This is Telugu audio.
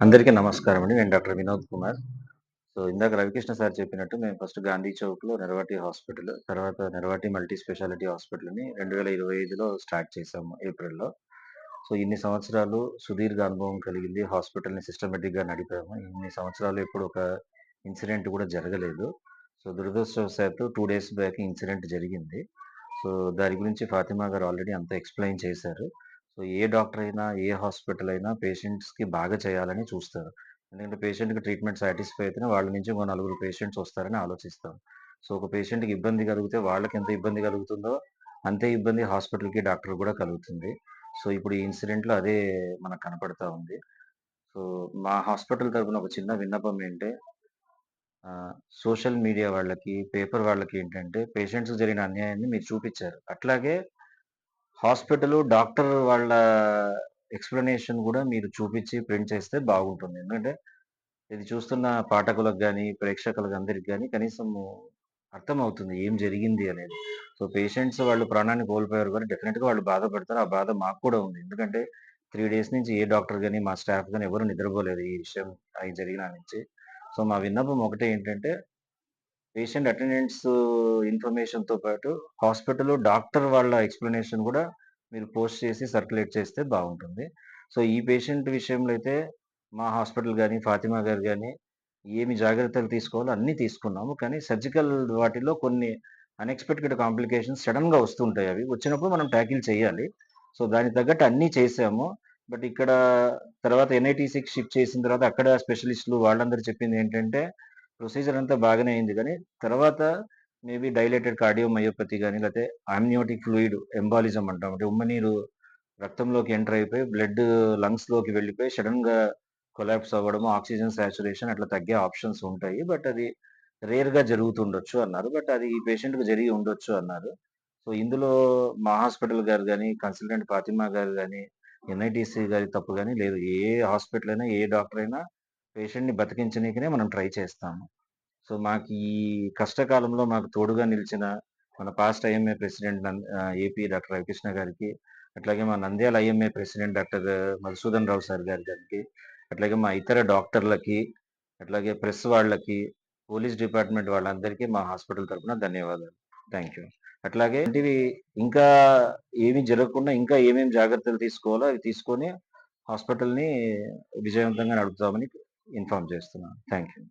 అందరికీ నమస్కారం అండి. నేను డాక్టర్ వినోద్ కుమార్. సో, ఇందాక రవికృష్ణ సార్ చెప్పినట్టు మేము ఫస్ట్ గాంధీ చౌక్‌లో నెరవాటి హాస్పిటల్, తర్వాత నెరవాటి మల్టీ స్పెషాలిటీ హాస్పిటల్‌ని 2025లో స్టార్ట్ చేశాము ఏప్రిల్‌లో. సో, ఇన్ని సంవత్సరాలు సుదీర్ఘ అనుభవం కలిగింది. హాస్పిటల్‌ని సిస్టమేటిక్గా నడిపాము. ఇన్ని సంవత్సరాలు ఎప్పుడు ఒక ఇన్సిడెంట్ కూడా జరగలేదు. సో, దురదృష్టవశాత్తు టూ డేస్ బ్యాక్ ఇన్సిడెంట్ జరిగింది. సో, దాని గురించి ఫాతిమా గారు ఆల్రెడీ అంతా ఎక్స్‌ప్లెయిన్ చేశారు. సో, ఏ డాక్టర్ అయినా, ఏ హాస్పిటల్ అయినా పేషెంట్స్‌కి బాగా చేయాలని చూస్తారు. ఎందుకంటే పేషెంట్‌కి ట్రీట్మెంట్ సాటిస్ఫై అయితేనే వాళ్ళ నుంచి ఇంకో నలుగురు పేషెంట్స్ వస్తారని ఆలోచిస్తాం. సో, ఒక పేషెంట్‌కి ఇబ్బంది కలిగితే వాళ్ళకి ఎంత ఇబ్బంది కలుగుతుందో, అంతే ఇబ్బంది హాస్పిటల్‌కి, డాక్టర్ కూడా కలుగుతుంది. సో, ఇప్పుడు ఈ ఇన్సిడెంట్‌లో అదే మనకు కనపడతా ఉంది. సో, మా హాస్పిటల్ తరపున ఒక చిన్న విన్నపం ఏంటంటే సోషల్ మీడియా వాళ్ళకి, పేపర్ వాళ్ళకి ఏంటంటే పేషెంట్స్ జరిగిన అన్యాయాన్ని మీరు చూపించారు అట్లాగే హాస్పిటల్ డాక్టర్ వాళ్ళ ఎక్స్‌ప్లనేషన్ కూడా మీరు చూపించి ప్రింట్ చేస్తే బాగుంటుంది. ఎందుకంటే ఇది చూస్తున్న పాఠకులకు కానీ ప్రేక్షకులకు అందరికి కానీ కనీసం అర్థం అర్థమవుతుంది ఏం జరిగింది అనేది. సో, పేషెంట్స్ వాళ్ళు ప్రాణాన్ని కోల్పోయారు కానీ డెఫినెట్గా వాళ్ళు బాధపడతారు. ఆ బాధ మాకు కూడా ఉంది. ఎందుకంటే త్రీ డేస్ నుంచి ఏ డాక్టర్ కానీ మా స్టాఫ్ కానీ ఎవరు నిద్రపోలేదు ఈ విషయం అవి జరిగిన నుంచి. సో, మా విన్నపం ఒకటే ఏంటంటే పేషెంట్ అటెండెన్స్ ఇన్ఫర్మేషన్‌తో పాటు హాస్పిటల్లో డాక్టర్ వాళ్ళ ఎక్స్‌ప్లనేషన్ కూడా మీరు పోస్ట్ చేసి సర్క్యులేట్ చేస్తే బాగుంటుంది. సో, ఈ పేషెంట్ విషయంలో అయితే మా హాస్పిటల్ కానీ ఫాతిమా గారు కానీ ఏమి జాగ్రత్తలు తీసుకోవాలో అన్నీ తీసుకున్నాము. కానీ సర్జికల్ వాటిలో కొన్ని అన్‌ఎక్స్‌పెక్టెడ్ కాంప్లికేషన్స్ సడన్గా వస్తుంటాయి అవి. వచ్చినప్పుడు మనం ట్యాకిల్ చేయాలి. సో, దానికి తగ్గట్టు అన్నీ చేసాము బట్ ఇక్కడ తర్వాత ఎన్‌ఐటీసీకి షిఫ్ట్ చేసిన తర్వాత అక్కడ స్పెషలిస్టులు వాళ్ళందరూ చెప్పింది ఏంటంటే ప్రొసీజర్ అంతా బాగానే అయింది కానీ తర్వాత మేబీ డైలేటెడ్ కార్డియోమయోపతి కానీ లేకపోతే ఆమ్నియోటిక్ ఫ్లూయిడ్ ఎంబాలిజం అంటాం. అంటే ఉమ్మనీరు రక్తంలోకి ఎంటర్ అయిపోయి బ్లడ్ లంగ్స్‌లోకి వెళ్ళిపోయి సడన్గా కొలాప్స్ అవ్వడము, ఆక్సిజన్ సాచురేషన్ అట్లా తగ్గే ఆప్షన్స్ ఉంటాయి. బట్ అది రేర్‌గా జరుగుతుండొచ్చు అన్నారు. బట్ అది ఈ పేషెంట్‌కి జరిగి ఉండొచ్చు అన్నారు. సో, ఇందులో మా హాస్పిటల్ గారు కానీ కన్సల్టెంట్ ఫాతిమా గారు కానీ ఎన్‌ఐటీసీ గారి తప్పు కానీ లేదు. ఏ హాస్పిటల్ అయినా, ఏ డాక్టర్ అయినా పేషెంట్‌ని బతికించనీకనే మనం ట్రై చేస్తాము. సో, మాకు ఈ కష్టకాలంలో మాకు తోడుగా నిలిచిన మన past IMA president AP doctor Ravikrishna గారికి, అట్లాగే మా Nandyal IMA president doctor Madhusudan Rao sir గారి గారికి, అట్లాగే మా ఇతర డాక్టర్లకి, అట్లాగే ప్రెస్ వాళ్ళకి, పోలీస్ డిపార్ట్‌మెంట్ వాళ్ళందరికీ మా హాస్పిటల్ తరపున ధన్యవాదాలు. Thank you. అట్లాగే ఇవి ఇంకా ఏమి జరగకుండా ఇంకా ఏమేమి జాగ్రత్తలు తీసుకోవాలో అవి తీసుకొని హాస్పిటల్‌ని విజయవంతంగా నడుపుతామని ఇన్ఫార్మ్ చేస్తున్నాను. Thank you.